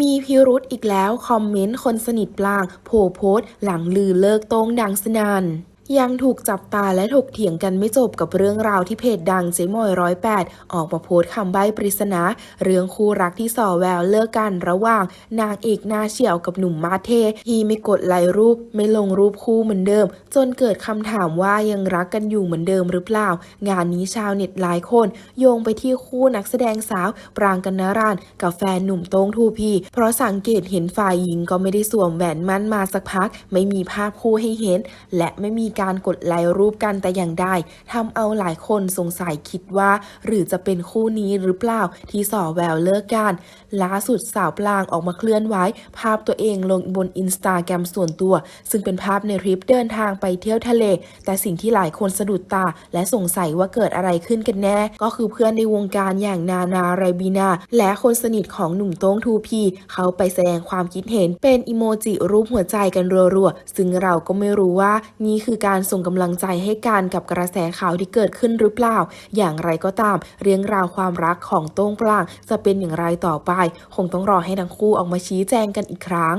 มีพิรุธอีกแล้ว คอมเมนต์คนสนิทปลาง โผล่โพสหลังลือเลิกโต้งดังสนั่น ยังถูกจับตาและถกเถียงกันไม่จบกับเรื่องราวที่เพจดังเจ๊มอยร้อยแปดออกมาโพสต์คำใบ้ปริศนาเรื่องคู่รักที่ส่อแววเลิกกันระหว่าง นางเอกหน้าเฉียวกับหนุ่มมาเทที่ไม่กดไลค์รูป ไม่ลงรูปคู่เหมือนเดิม จนเกิดคำถามว่ายังรักกันอยู่เหมือนเดิมหรือเปล่า งานนี้ชาวเน็ตหลายคน โยงไปที่คู่นักแสดงสาว ปรางกันนารานกับแฟนหนุ่มโต้งทูพีเพราะสังเกตเห็นฝ่ายหญิงก็ไม่ได้สวมแหวนมั่นมาสักพัก ไม่มีภาพคู่ให้เห็น และไม่มีการกดไลค์รูปกันแต่อย่างใดทำเอาหลายคนสงสัยคิดว่า หรือจะเป็นคู่นี้หรือเปล่าที่ส่อแววเลิกกันล่าสุดสาวปลางออกมาเคลื่อนไหวภาพตัวเองลงบนอินสตาแกรมส่วนตัว ซึ่งเป็นภาพในทริปเดินทางไปเที่ยวทะเล แต่สิ่งที่หลายคนสะดุดตา และสงสัยว่าเกิดอะไรขึ้นกันแน่ ก็คือเพื่อนในวงการอย่างนานาไรบีนา และคนสนิทของหนุ่มโต้งทูพีเขาไปแสดงความคิดเห็นเป็นอีโมจิรูปหัวใจกันรัวๆซึ่งเราก็ไม่รู้ว่านี่คือการส่งกำลังใจให้กันกับกระแสข่าวที่เกิดขึ้นหรือเปล่า อย่างไรก็ตาม เรื่องราวความรักของโต้งปลาง จะเป็นอย่างไรต่อไป คงต้องรอให้ทั้งคู่ออกมาชี้แจงกันอีกครั้ง